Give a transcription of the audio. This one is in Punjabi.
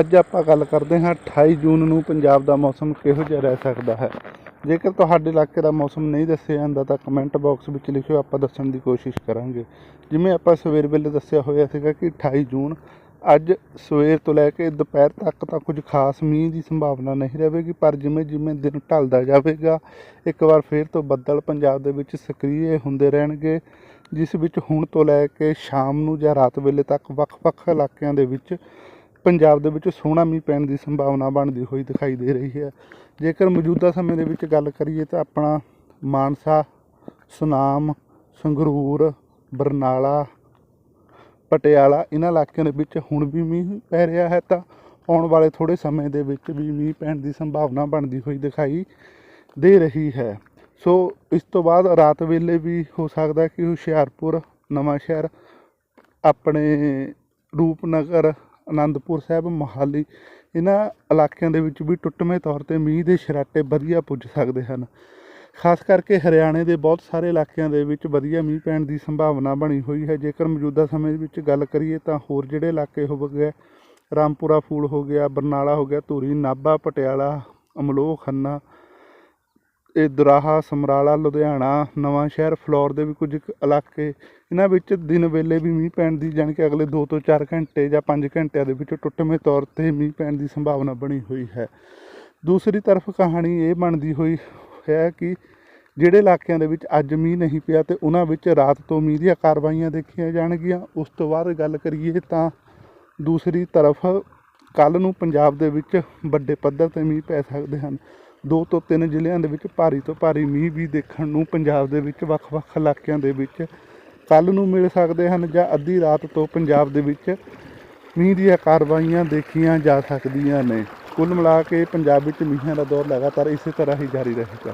ਅੱਜ ਆਪਾਂ ਗੱਲ ਕਰਦੇ ਹਾਂ 28 ਜੂਨ ਨੂੰ ਪੰਜਾਬ ਦਾ ਮੌਸਮ ਕਿਹੋ ਜਿਹਾ ਰਹਿ ਸਕਦਾ ਹੈ। ਜੇਕਰ ਤੁਹਾਡੇ ਇਲਾਕੇ ਦਾ ਮੌਸਮ ਨਹੀਂ ਦੱਸਿਆ ਜਾਂਦਾ ਤਾਂ ਕਮੈਂਟ ਬਾਕਸ ਵਿੱਚ ਲਿਖਿਓ, ਆਪਾਂ ਦੱਸਣ ਦੀ ਕੋਸ਼ਿਸ਼ ਕਰਾਂਗੇ। ਜਿਵੇਂ ਆਪਾਂ ਸਵੇਰ ਵੇਲੇ ਦੱਸਿਆ ਹੋਇਆ ਸੀਗਾ ਕਿ 28 ਜੂਨ ਅੱਜ ਸਵੇਰ ਤੋਂ ਲੈ ਕੇ ਦੁਪਹਿਰ ਤੱਕ ਤਾਂ ਕੁਝ ਖਾਸ ਮੀਂਹ ਦੀ ਸੰਭਾਵਨਾ ਨਹੀਂ ਰਹੇਗੀ, ਪਰ ਜਿਵੇਂ ਜਿਵੇਂ ਦਿਨ ਢਲਦਾ ਜਾਵੇਗਾ, ਇੱਕ ਵਾਰ ਫੇਰ ਤੋਂ ਬੱਦਲ ਪੰਜਾਬ ਦੇ ਵਿੱਚ ਸਕਰੀਏ ਹੁੰਦੇ ਰਹਿਣਗੇ, ਜਿਸ ਵਿੱਚ ਹੁਣ ਤੋਂ ਲੈ ਕੇ ਸ਼ਾਮ ਨੂੰ ਜਾਂ ਰਾਤ ਵੇਲੇ ਤੱਕ ਵੱਖ-ਵੱਖ ਇਲਾਕਿਆਂ ਦੇ ਵਿੱਚ ਪੰਜਾਬ ਦੇ ਵਿੱਚ ਸੋਹਣਾ ਮੀਂਹ ਪੈਣ ਦੀ ਸੰਭਾਵਨਾ ਬਣਦੀ ਹੋਈ ਦਿਖਾਈ ਦੇ ਰਹੀ ਹੈ। ਜੇਕਰ ਮੌਜੂਦਾ ਸਮੇਂ ਦੇ ਵਿੱਚ ਗੱਲ ਕਰੀਏ ਤਾਂ ਆਪਣਾ ਮਾਨਸਾ, ਸੁਨਾਮ, ਸੰਗਰੂਰ, ਬਰਨਾਲਾ, ਪਟਿਆਲਾ ਇਹਨਾਂ ਇਲਾਕਿਆਂ ਦੇ ਵਿੱਚ ਹੁਣ ਵੀ ਮੀਂਹ ਪੈ ਰਿਹਾ ਹੈ ਤਾਂ ਆਉਣ ਵਾਲੇ ਥੋੜੇ ਸਮੇਂ ਦੇ ਵਿੱਚ ਵੀ ਮੀਂਹ ਪੈਣ ਦੀ ਸੰਭਾਵਨਾ ਬਣਦੀ ਹੋਈ ਦਿਖਾਈ ਦੇ ਰਹੀ ਹੈ। ਸੋ ਇਸ ਤੋਂ ਬਾਅਦ ਰਾਤ ਵੇਲੇ ਵੀ ਹੋ ਸਕਦਾ ਕਿ ਹੁਸ਼ਿਆਰਪੁਰ ਨਵਾਂ ਸ਼ਹਿਰ ਆਪਣੇ ਰੂਪਨਗਰ ਆਨੰਦਪੁਰ ਸਾਹਿਬ, ਮੋਹਾਲੀ, ਇਹਨਾਂ ਇਲਾਕਿਆਂ ਦੇ ਵਿੱਚ ਵੀ ਟੁੱਟਵੇਂ ਤੌਰ ਤੇ ਮੀਂਹ ਦੇ ਛਰਾਟੇ ਵਧੀਆ ਪੁੱਜ ਸਕਦੇ ਹਨ। ਖਾਸ ਕਰਕੇ ਹਰਿਆਣੇ ਦੇ ਬਹੁਤ ਸਾਰੇ ਇਲਾਕਿਆਂ ਦੇ ਵਿੱਚ ਵਧੀਆ ਮੀਂਹ ਪੈਣ ਦੀ ਸੰਭਾਵਨਾ ਬਣੀ ਹੋਈ ਹੈ। ਜੇਕਰ ਮੌਜੂਦਾ ਸਮੇਂ ਵਿੱਚ ਗੱਲ ਕਰੀਏ ਤਾਂ ਹੋਰ ਜਿਹੜੇ ਇਲਾਕੇ ਹੋ ਗਏ, ਰਾਮਪੁਰਾ ਫੂਲ ਹੋ ਗਿਆ, ਬਰਨਾਲਾ ਹੋ ਗਿਆ, ਧੂਰੀ, ਨਾਭਾ, ਪਟਿਆਲਾ, ਅਮਲੋਹ, ਖੰਨਾ ਇਹ ਦੁਰਾਹਾ, ਸਮਰਾਲਾ, ਲੁਧਿਆਣਾ, ਨਵਾਂ ਸ਼ਹਿਰ, ਫਲੋਰ ਦੇ ਵੀ ਕੁਝ ਕੁ ਇਲਾਕੇ। ਇਹਨਾਂ ਵਿੱਚ ਦਿਨ ਵੇਲੇ ਵੀ ਮੀਂਹ ਪੈਣ ਦੀ, ਜਾਣੀ ਕਿ ਅਗਲੇ 2 ਤੋਂ 4 ਘੰਟੇ ਜਾਂ 5 ਘੰਟਿਆਂ ਦੇ ਵਿੱਚ ਟੁੱਟਵੇਂ ਤੌਰ ਤੇ ਮੀਂਹ ਪੈਣ ਦੀ ਸੰਭਾਵਨਾ ਬਣੀ ਹੋਈ ਹੈ। ਦੂਸਰੀ ਤਰਫ ਕਹਾਣੀ ਇਹ ਬਣਦੀ ਹੋਈ ਹੈ ਕਿ ਜਿਹੜੇ ਇਲਾਕਿਆਂ ਦੇ ਵਿੱਚ ਅੱਜ ਮੀਂਹ ਨਹੀਂ ਪਿਆ ਤੇ ਉਹਨਾਂ ਵਿੱਚ ਰਾਤ ਤੋਂ ਮੀਂਹ ਦੀਆਂ ਕਾਰਵਾਈਆਂ ਦੇਖੀਆਂ ਜਾਣਗੀਆਂ। ਉਸ ਤੋਂ ਬਾਅਦ ਗੱਲ ਕਰੀਏ ਤਾਂ ਦੂਸਰੀ ਤਰਫ ਕੱਲ ਨੂੰ ਪੰਜਾਬ ਦੇ ਵਿੱਚ ਵੱਡੇ ਪੱਧਰ ਤੇ ਮੀਂਹ ਪੈ ਸਕਦੇ ਹਨ। ਦੋ ਤੋਂ ਤਿੰਨ ਜ਼ਿਲ੍ਹਿਆਂ ਦੇ ਵਿੱਚ ਭਾਰੀ ਤੋਂ ਭਾਰੀ ਮੀਂਹ ਵੀ ਦੇਖਣ ਨੂੰ ਪੰਜਾਬ ਦੇ ਵਿੱਚ ਵੱਖ-ਵੱਖ ਇਲਾਕਿਆਂ ਦੇ ਵਿੱਚ ਕੱਲ ਨੂੰ ਮਿਲ ਸਕਦੇ ਹਨ ਜਾਂ ਅੱਧੀ ਰਾਤ ਤੋਂ ਪੰਜਾਬ ਦੇ ਵਿੱਚ ਮੀਂਹ ਦੀਆਂ ਕਾਰਵਾਈਆਂ ਦੇਖੀਆਂ ਜਾ ਸਕਦੀਆਂ ਨੇ। ਕੁੱਲ ਮਿਲਾ ਕੇ ਪੰਜਾਬ ਵਿੱਚ ਮੀਂਹਾਂ ਦਾ ਦੌਰ ਲਗਾਤਾਰ ਇਸੇ ਤਰ੍ਹਾਂ ਹੀ ਜਾਰੀ ਰਹੇਗਾ।